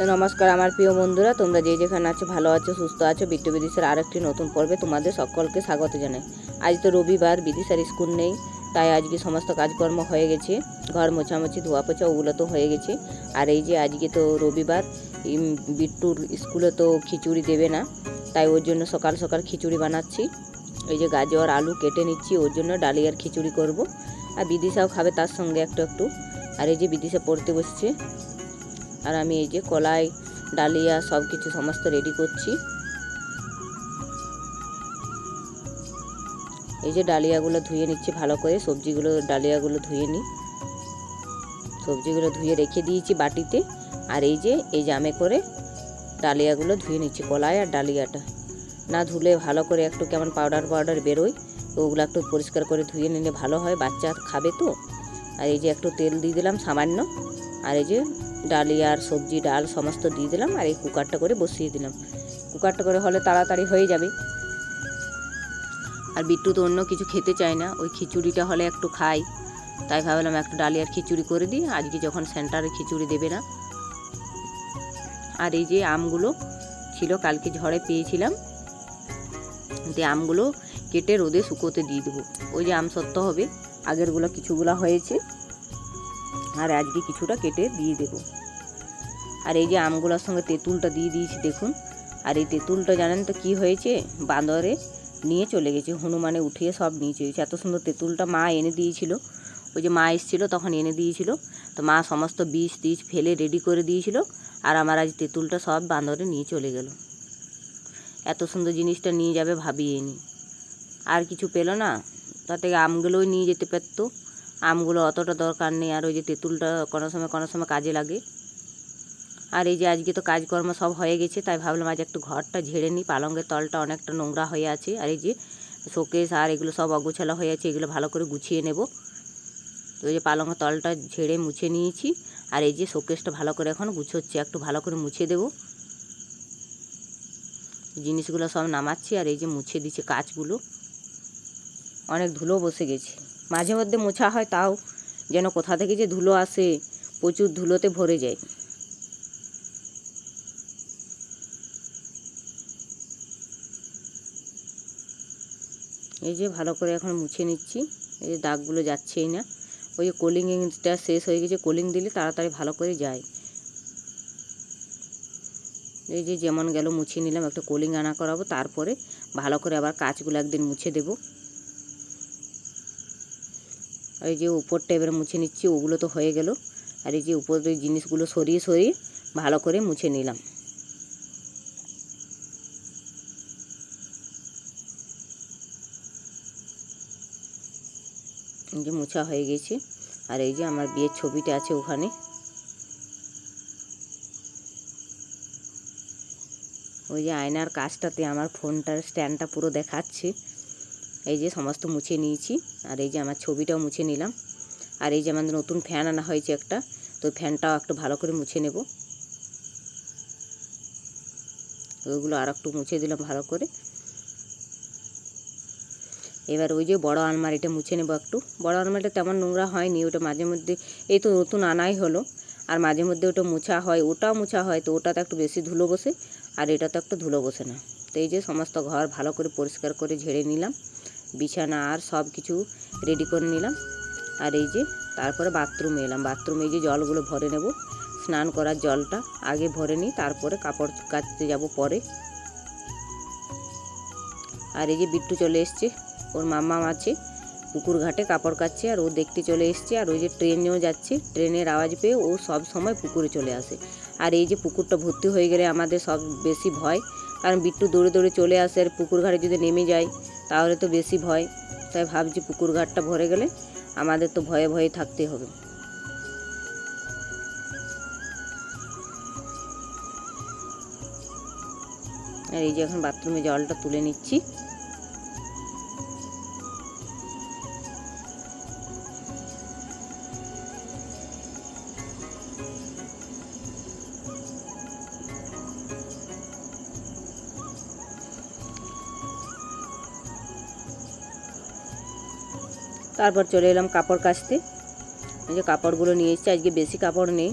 তো নমস্কার আমার প্রিয় বন্ধুরা, তোমরা যে যেখানে আছো, ভালো আছো, সুস্থ আছো বিট্টু বিদিশার আরেকটি নতুন পর্বে তোমাদের সকলকে স্বাগত জানাই। আজ তো রবিবার, বিদিশার স্কুল নেই, তাই আজকে সমস্ত কাজকর্ম হয়ে গেছে। ঘর মোছামুছি ধোয়া পোছা ওগুলো তো হয়ে গেছে। আর এই যে আজকে তো রবিবার বিট্টুর স্কুলে তো খিচুড়ি দেবে না, তাই ওর জন্য সকাল সকাল খিচুড়ি বানাচ্ছি। এই যে গাজর, আলু কেটে নিচ্ছি, ওর জন্য ডালিয়ার খিচুড়ি করব। আর বিদিশাও খাবে তার সঙ্গে একটু একটু। আর এই যে বিদিশা পড়তে বসছে আর আমি এই যে কলাই, ডালিয়া সব কিছু সমস্ত রেডি করছি। এই যে ডালিয়াগুলো ধুয়ে নিচ্ছি ভালো করে, সবজিগুলো, ডালিয়াগুলো ধুয়ে নিই। সবজিগুলো ধুয়ে রেখে দিয়েছি বাটিতে। আর এই যে, এই জামে করে ডালিয়াগুলো ধুয়ে নিচ্ছি, কলাই আর ডালিয়াটা। না ধুলে ভালো করে একটু কেমন পাউডার পাউডার বেরোয় তো ওগুলো একটু পরিষ্কার করে ধুয়ে নিলে ভালো হয়, বাচ্চা খাবে তো। আর এই যে একটু তেল দিয়ে দিলাম সামান্য। আর এই যে ডালিয়া আর সবজি, ডাল সমস্ত দিয়ে দিলাম আর এই কুকারটা করে বসিয়ে দিলাম। কুকারটা করে হলে তাড়াতাড়ি হয়ে যাবে। আর বিট্টু তো অন্য কিছু খেতে চায় না, ওই খিচুড়িটা হলে একটু খাই তাই ভাবলাম একটু ডালিয়ার খিচুড়ি করে দিই, আজকে যখন সেন্টারে খিচুড়ি দেবে না। আর এই যে আমগুলো ছিল, কালকে ঝড়ে পেয়েছিলাম, যে আমগুলো কেটে রোদে শুকোতে দিয়ে দেবো। ওই যে আম সত্য হবে, আগেরগুলো কিছুগুলো হয়েছে। আর আজকে কিছুটা কেটে দিয়ে দেব। আর এই যে আমগুলোর সঙ্গে তেঁতুলটা দিয়ে দিয়েছি, দেখুন। আর এই তেঁতুলটা জানেন তো কি হয়েছে? বাঁদরে নিয়ে চলে গেছে, হনুমানে উঠিয়ে সব নিয়ে চলেছে এত সুন্দর তেঁতুলটা মা এনে দিয়েছিল। ওই যে মা এসেছিল, তখন এনে দিয়েছিল। তো মা সমস্ত বীজ টিজ ফেলে রেডি করে দিয়েছিল। আর আমার আজ তেঁতুলটা সব বাঁদরে নিয়ে চলে গেল। এত সুন্দর জিনিসটা নিয়ে যাবে ভাবিয়ে নি। আর কিছু পেল না? তাতে আমগুলোই নিয়ে যেতে পারতো। আমগুলো অতটা দরকার নেই, আর ওই যে তেঁতুলটা কোনো সময় কোনো সময় কাজে লাগে। আর এই যে আজকে তো কাজকর্ম সব হয়ে গেছে, তাই ভাবলাম আজ একটু ঘরটা ঝেড়ে নিই। পালঙ্গের তলটা অনেকটা নোংরা হয়ে আছে, আর এই যে শোকেস আর এগুলো সব অগোছালো হয়ে আছে, এগুলো ভালো করে গুছিয়ে নেব। তো এই যে পালঙ্গের তলটা ঝেড়ে মুছে নিয়েছি, আর এই যে শোকেসটা ভালো করে এখন গুছোচ্ছি, একটু ভালো করে মুছে দেব। জিনিসগুলো সব নামাচ্ছি, আর এই যে মুছে দিচ্ছে কাচগুলো অনেক ধুলো বসে গেছে। মাঝে মধ্যে মোছা হয় তাও যেন কোথা থেকে যে ধুলো আসে, প্রচুর ধুলোতে ভরে যায়। এই যে ভালো করে এখন মুছে নিচ্ছি, এই যে দাগগুলো যাচ্ছেই না। ওই যে কোলিংটা শেষ হয়ে গেছে কোলিং দিলে তাড়াতাড়ি ভালো করে যায়। এই যে যেমন গেল মুছে নিলাম, একটা কোলিং আনা করাবো, তারপরে ভালো করে আবার কাজগুলো একদিন মুছে দেবো। এই যে উপরটা এবার মুছে নিচ্ছি, ওগুলো তো হয়ে গেল। আর এই যে উপরের জিনিসগুলো সরিয়ে সরিয়ে ভালো করে মুছে নিলাম। যে মোছা হয়ে গেছে। আর এই যে আমার বিয়ের ছবিটা আছে ওখানে। ওই যে আয়নার কাজটাতে আমার ফোনটার স্ট্যান্ডটা পুরো দেখাচ্ছে। এই যে সমস্ত মুছে নিয়েছি, আর এই যে আমার ছবিটাও মুছে নিলাম। আর এই যে আমাদের নতুন ফ্যান আনা হয়েছে একটা, তো ফ্যানটাও একটু ভালো করে মুছে নেব। ওইগুলো আর একটু মুছে দিলাম ভালো করে। এবার ওই যে বড় আলমারিটা মুছে নেব একটু। বড় আলমারিটা তেমন নোংরা হয়নি, ওটা মাঝে মধ্যে, এই তো নতুন আনাই হলো। আর মাঝে মধ্যে ওটা মোছা হয়, ওটাও মোছা হয়, তো ওটাতে একটু বেশি ধুলো বসে, আর এটাতে একটু ধুলো বসে না। তো এই যে সমস্ত ঘর ভালো করে পরিষ্কার করে ঝেড়ে নিলাম। বিছানা আর সব কিছু রেডি করে নিলাম। আর এই যে তারপরে বাথরুমে এলাম। বাথরুমে এই যে জলগুলো ভরে নেব। স্নান করার জলটা আগে ভরে নিই, তারপরে কাপড় কাচতে যাব পরে। আর এই যে বিট্টু চলে এসছে। ওর মাম্মাম আছে, পুকুর ঘাটে কাপড় কাচ্ছে, আর ও দেখতে চলে এসছে। আর ওই যে ট্রেনেও যাচ্ছে। ট্রেনের আওয়াজ পেয়ে ও সব সময় পুকুরে চলে আসে। আর এই যে পুকুরটা ভর্তি হয়ে গেলে আমাদের সব বেশি ভয়। কারণ বিট্টু দৌড়ে দৌড়ে চলে আসে, আর পুকুর ঘাটে যদি নেমে যায় তাহলে তো বেশি ভয়। তাই ভাবছি পুকুর ঘাটটা ভরে গেলে আমাদের তো ভয়ে ভয়ে থাকতে হবে। আর এই যে এখন বাথরুমে জলটা তুলে নিচ্ছি। তারপর চলে এলাম কাপড় কাচতে। এই যে কাপড়গুলো নিয়ে এসেছি, আজকে বেশি কাপড় নেই,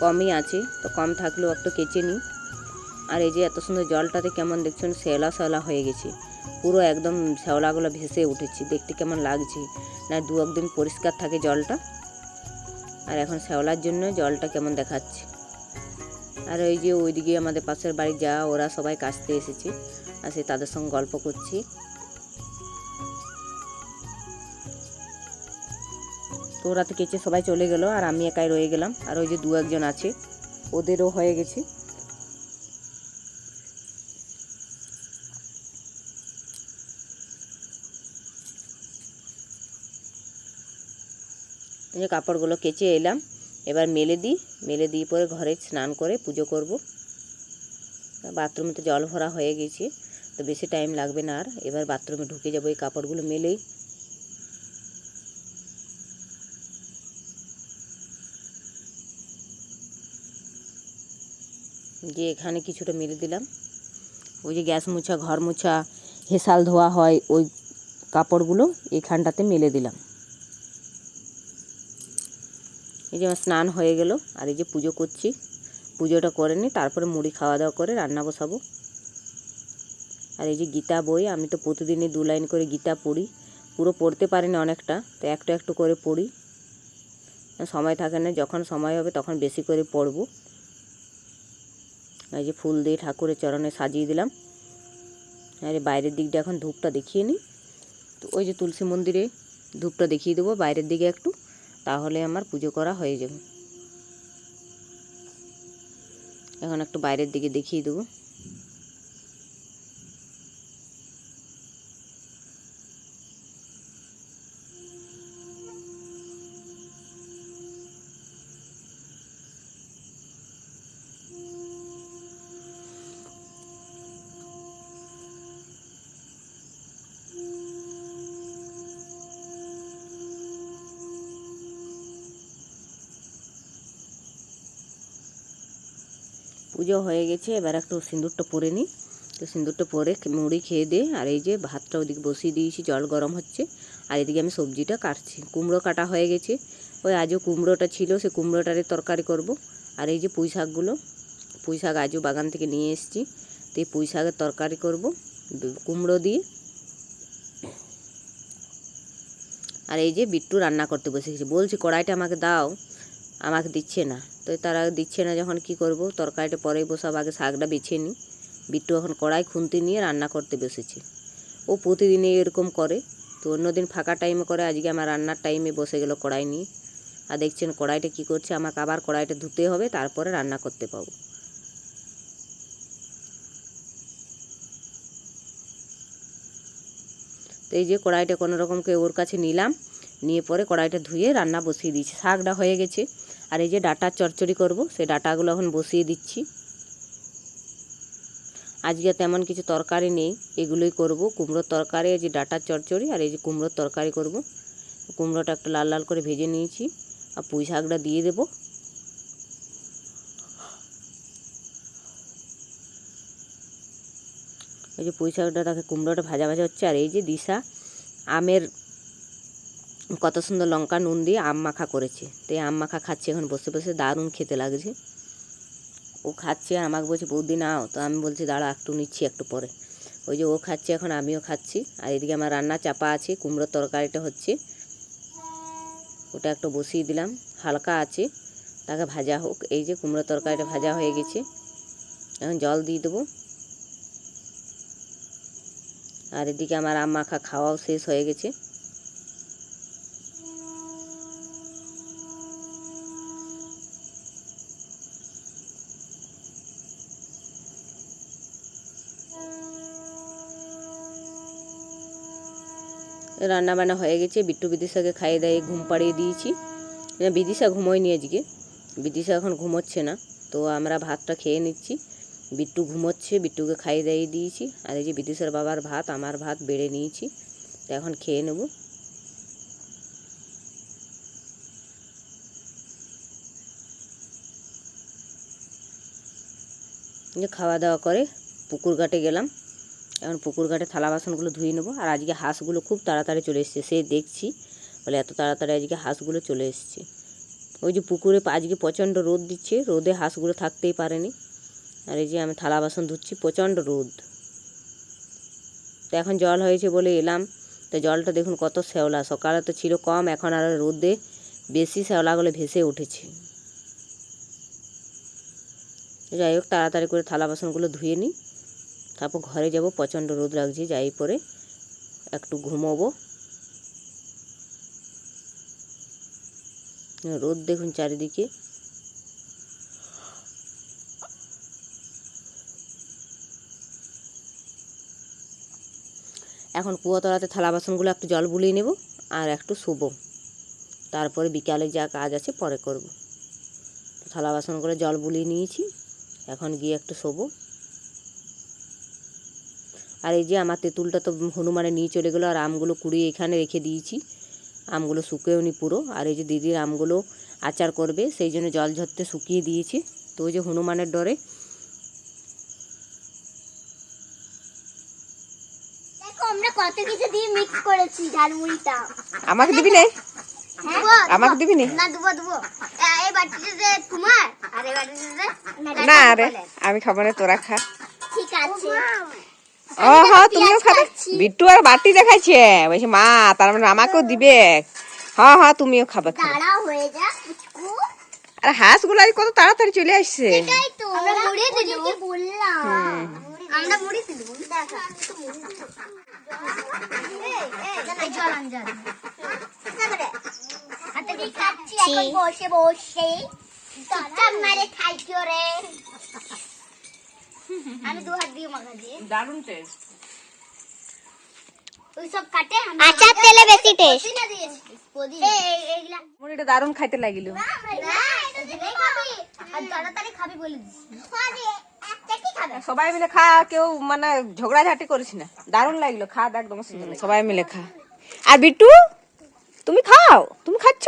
কমই আছে, তো কম থাকলেও একটু কেচে নিই। আর এই যে এত সুন্দর জলটাতে কেমন দেখছেন, শ্যাওলা শ্যাওলা হয়ে গেছে। পুরো একদম শ্যাওলাগুলো ভেসে উঠেছে, দেখতে কেমন লাগছে। না, দু একদিন পরিষ্কার থাকে জলটা। আর এখন শ্যাওলার জন্য জলটা কেমন দেখাচ্ছে। আর ওই যে ওইদিকে আমাদের পাশের বাড়ি যা, ওরা সবাই কাচতে এসেছে। আর সে তাদের সঙ্গে গল্প করছি। তো ওরা তো কেচে সবাই চলে গেল, আর আমি একাই রয়ে গেলাম। আর ওই যে দু একজন আছে, ওদেরও হয়ে গেছে। যে কাপড়গুলো কেচে এলাম, এবার মেলে দিই। মেলে দিয়ে পরে ঘরে স্নান করে পুজো করব। বাথরুমে তো জল ভরা হয়ে গেছে, তো বেশি টাইম লাগবে না আর। এবার বাথরুমে ঢুকে যাব, এই কাপড়গুলো মেলেই। যে এখানে কিছুটা মেলে দিলাম। ওই যে গ্যাস মুছা, ঘর মুছা, হেসাল ধোয়া হয়, ওই কাপড়গুলো এখানটাতে মেলে দিলাম। এই যে আমার স্নান হয়ে গেল, আর এই যে পুজো করছি। পুজোটা করে নিই তারপরে মুড়ি খাওয়া দাওয়া করে রান্না বসাবো। আর এই যে গীতা বই, আমি তো প্রতিদিনই দু লাইন করে গীতা পড়ি। পুরো পড়তে পারি না অনেকটা, তো একটু একটু করে পড়ি। সময় থাকে না, যখন সময় হবে তখন বেশি করে পড়ব। এই যে ফুল দিয়ে ঠাকুরের চরণে সাজিয়ে দিলাম। আর বাইরের দিকটা এখন ধূপটা দেখিয়ে নিই। তো ওই যে তুলসী মন্দিরে ধূপটা দেখিয়ে দেবো, বাইরের দিকে একটু, তাহলে আমার পুজো করা হয়ে যাবে। এখন একটু বাইরের দিকে দেখিয়ে দেবো। পুজো হয়ে গেছে, এবার একটু সিঁদুরটা পরে নিই। তো সিঁদুরটা পরে মুড়ি খেয়ে দিয়ে আর এই যে ভাতটা ওদিকে বসিয়ে দিয়েছি, জল গরম হচ্ছে। আর এদিকে আমি সবজিটা কাটছি। কুমড়ো কাটা হয়ে গেছে। ওই আজও কুমড়োটা ছিল, সে কুমড়োটারে তরকারি করব। আর এই যে পুঁই শাকগুলো, পুঁই শাক আজও বাগান থেকে নিয়ে এসেছি। তো এই পুঁই শাকের তরকারি করব কুমড়ো দিয়ে। আর এই যে বিট্টু রান্না করতে বসে গেছে। বলছি, কড়াইটা আমাকে দাও, আমাকে দিচ্ছে না। তো তারা দিচ্ছে না যখন কি করব, তরকারিটা পরেই বসাবো, আগে শাকটা বেছে নিই। বিট্টু এখন কড়াই খুন্তি নিয়ে রান্না করতে বসেছে। ও প্রতিদিনই এরকম করে, তো অন্যদিন ফাঁকা টাইমে করে, আজকে আমার রান্নার টাইমে বসে গেল কড়াই নিয়ে। আর দেখছেন কড়াইটা কি করছে, আমাকে আবার কড়াইটা ধুতে হবে, তারপরে রান্না করতে পাবো। তো এই যে কড়াইটা কোনো রকমকে ওর কাছে নিলাম, নিয়ে পরে কড়াইটা ধুয়ে রান্না বসিয়ে দিয়েছি। শাকটা হয়ে গেছে। আর এই যে ডাটার চচ্চড়ি করব, সেই ডাটাগুলো এখন বসিয়ে দিচ্ছি। আজকে তেমন কিছু তরকারি নেই, এগুলোই করব। কুমড়োর তরকারি, এই যে ডাটার চচ্চড়ি আর এই যে কুমড়োর তরকারি করব। কুমড়োটা একটু লাল লাল করে ভেজে নিয়েছি আর পুঁই শাকটা দিয়ে দেবো। এই যে পুঁই শাকটা তাকে কুমড়োটা ভাজা ভাজা হচ্ছে। আর এই যে দিশা, আমের কত সুন্দর লঙ্কা, নুন দিয়ে আম মাখা করেছে। তো এই আম মাখা খাচ্ছে, এখন বসে বসে দারুণ খেতে লাগছে। ও খাচ্ছে আর আমাকে বলছে, বৌদি নাও। তো আমি বলছি, দাঁড়া, একটু নিচ্ছি, একটু পরে। ওই যে ও খাচ্ছে, এখন আমিও খাচ্ছি। আর এদিকে আমার রান্না চাপা আছে, কুমড়োর তরকারিটা হচ্ছে। ওটা একটু বসিয়ে দিলাম, হালকা আছে। তাকে ভাজা হোক, এই যে কুমড়োর তরকারিটা ভাজা হয়ে গেছে। এখন জল দিয়ে দেবো। আর এদিকে আমার আম মাখা খাওয়াও শেষ হয়ে গেছে। রান্না বান্না হয়ে গেছে। বিট্টু বিদিশাকে খাইয়ে দাইয়ে ঘুম পাড়িয়ে দিয়েছি। বিদিশা ঘুমোয়নি আজকে। বিদিশা এখন ঘুমোচ্ছে না। তো আমরা ভাতটা খেয়ে নিচ্ছি। বিট্টু ঘুমোচ্ছে, বিট্টুকে খাইয়ে দাইয়ে দিয়েছি। আর এই যে বিদিশার বাবার ভাত, আমার ভাত বেড়ে নিয়েছি। তো এখন খেয়ে নেব। খাওয়া দাওয়া করে পুকুর ঘাটে গেলাম। এখন পুকুর ঘাটে থালা বাসনগুলো ধুয়ে নেব। আর আজকে হাঁসগুলো খুব তাড়াতাড়ি চলে এসছে, সে দেখছি। বলে, এত তাড়াতাড়ি আজকে হাঁসগুলো চলে এসছে। ওই যে পুকুরে আজকে প্রচণ্ড রোদ দিচ্ছে, রোদে হাঁসগুলো থাকতেই পারেনি। আর এই যে আমি থালা বাসন ধুচ্ছি, প্রচণ্ড রোদ। তো এখন জল হয়েছে বলে এলাম। তো জলটা দেখুন কত শ্যাওলা, সকালে তো ছিল কম, এখন আর রোদে বেশি শ্যাওলাগুলো ভেসে উঠেছে। যাই হোক, তাড়াতাড়ি করে থালা বাসনগুলো ধুয়ে নিই। তারপর ঘরে যাব, প্রচণ্ড রোদ লাগছে, যাই পরে একটু ঘুমোবো। রোদ দেখুন চারিদিকে। এখন কুয়াতলাতে থালা বাসনগুলো একটু জল বুলিয়ে নেব আর একটু শুবো। তারপরে বিকালে যা কাজ আছে পরে করব। থালা বাসনগুলো জল বুলিয়ে নিয়েছি, এখন গিয়ে একটু শোবো। আর এই যে আমার তেঁতুলটা তো হনুমানে নিয়ে চলে গেলো আর আমগুলো কুড়িয়ে এখানে রেখে দিয়েছি। আমগুলো শুকেও নি পুরো আর এই যে দিদির আমগুলো আচার করবে সেই জন্য জল ঝরতে শুকিয়ে দিয়েছি। তো ওই যে হনুমানের ডরে। কত কিছু দিয়ে মিক্স করেছি ঝালমুড়িটা। আমাকে দিবি না? হ্যাঁ আমাকে দিবি না? না দুবো দুবো। এই বাটিতে তোমার আর এই বাটিতে না রে আমি খাব না তোরা খা। ঠিক আছে। ও হ্যাঁ তুমিও খাবে? বিট্টু আর বাটি দেখাইছে। বলছে মা তার মানে আমাকেও দিবে। হ্যাঁ হ্যাঁ তুমিও খাবে আর হাঁসগুলো আজ কত তাড়াতাড়ি চলে আসছে। বসে বসে। মারে খাইছো রে। আমি দু হাত দিয়ে মাখা দিয়ে। দারুণ টেস্ট ওই সব কাটে আচার তেলে বেশি টেস্ট এটা দারুণ খাইতে লাগিল। না এটা দিলেই খাবি। আর তাড়াতাড়ি খাবি বলে দিছি। খাবি একটা কি খাবে? সবাই মিলে খা কেউ মানে ঝগড়াঝাটি করিস না। দারুণ লাগল খা একদম সবাই মিলে খা। আর বিট্টু তুমি খাও তুমি খাচ্ছ?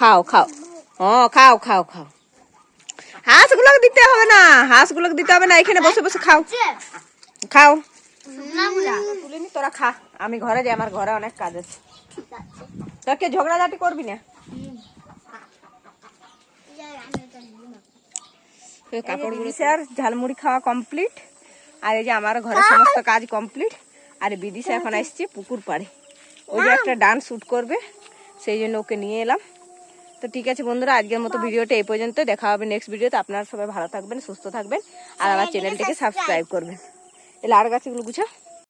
খাও খাও। ও খাও খাও খাও। হাঁসগুলোকে দিতে হবে না হাঁসগুলোকে দিতে হবে না এখানে বসে বসে খাও। খাও। নামুলা তুলে নি তোরা খা। আমি ঘরে যাই আমার ঘরে অনেক কাজ আছে। তোর ঝগড়াঝাটি করবি না? কাপড়গুলো স্যার ঝালমুড়ি খাওয়া কমপ্লিট আর এই যে আমার ঘরের সমস্ত কাজ কমপ্লিট আর বিদিশা এখন আসছে পুকুর পাড়ে। ওই যে একটা ডান্স শ্যুট করবে সেই জন্য ওকে নিয়ে এলাম। তো ঠিক আছে বন্ধুরা আজকের মতো ভিডিওটা এই পর্যন্ত দেখা হবে নেক্সট ভিডিওতে। আপনারা সবাই ভালো থাকবেন সুস্থ থাকবেন। আর আমার চ্যানেলটিকে সাবস্ক্রাইব করবেন। এই আর গাছগুলো গুছা।